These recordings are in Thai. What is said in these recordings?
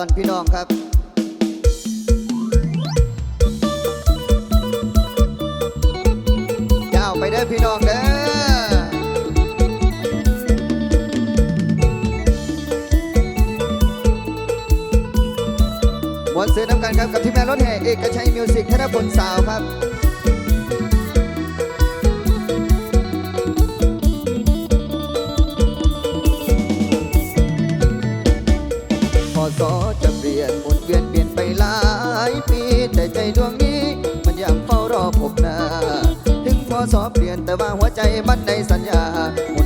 ตอนพี่น้องครับยาวไปได้พี่น้องเด้อวันเสือน้ำกันครับกับทีมแม่รถแห่เอกชัยมิวสิกธนพลสาวครับ เปลี่ยนหมุนเวียนเปลี่ยนไปหลายปีแต่ใจดวงนี้ มันยังเฝ้ารอผมนะถึงพอสอบเปลี่ยนแต่ว่าหัวใจมันในสัญญาหมุน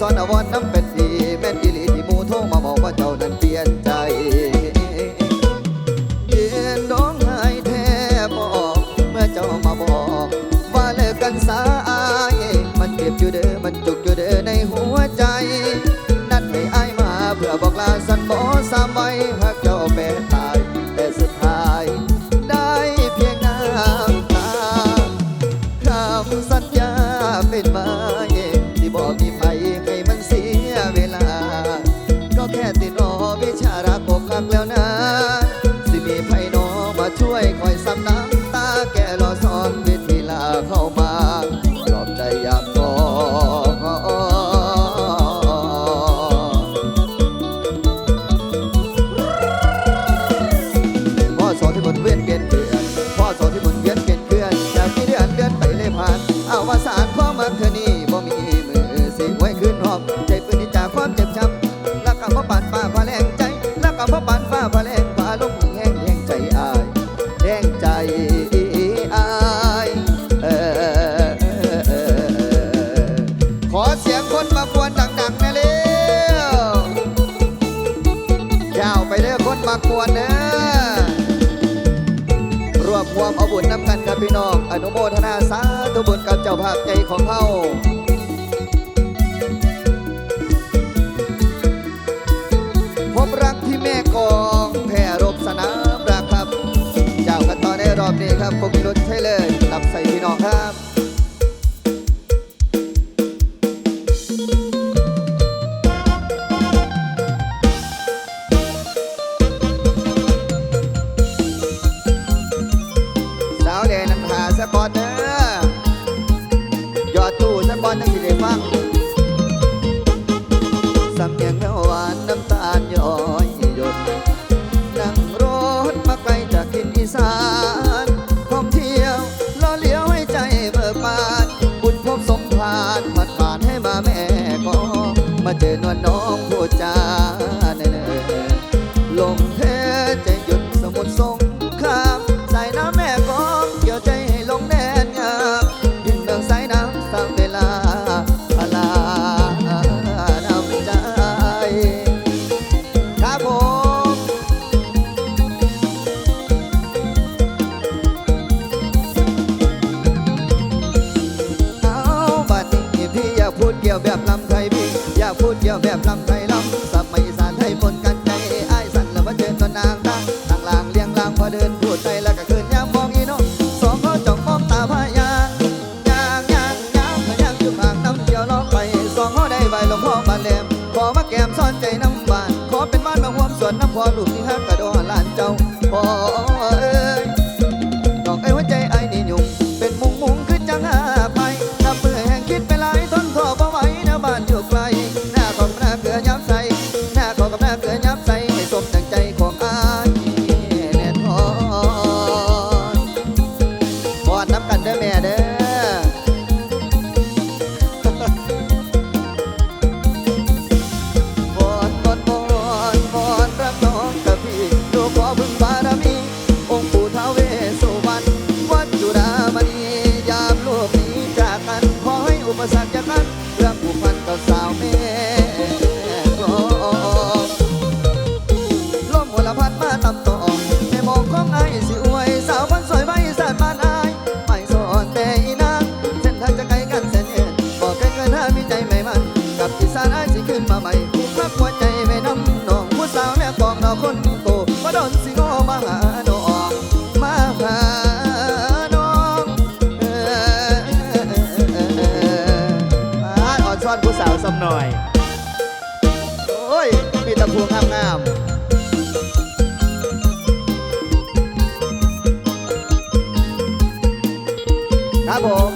สอนอวอนน้ำเป็นากแล้วนะ พี่น้อง อนุโมทนาสาธุบุญกับเจ้าภาพใจของเฮา quem é o วนน้ำพอลูกที่ฮัก คนโตมาดอนสิโนมาหาน้องมาหาน้องมาอ่อนซ้อนผู้สาวสัหน่อย โอ้ย มีตะพวงงามๆครับผม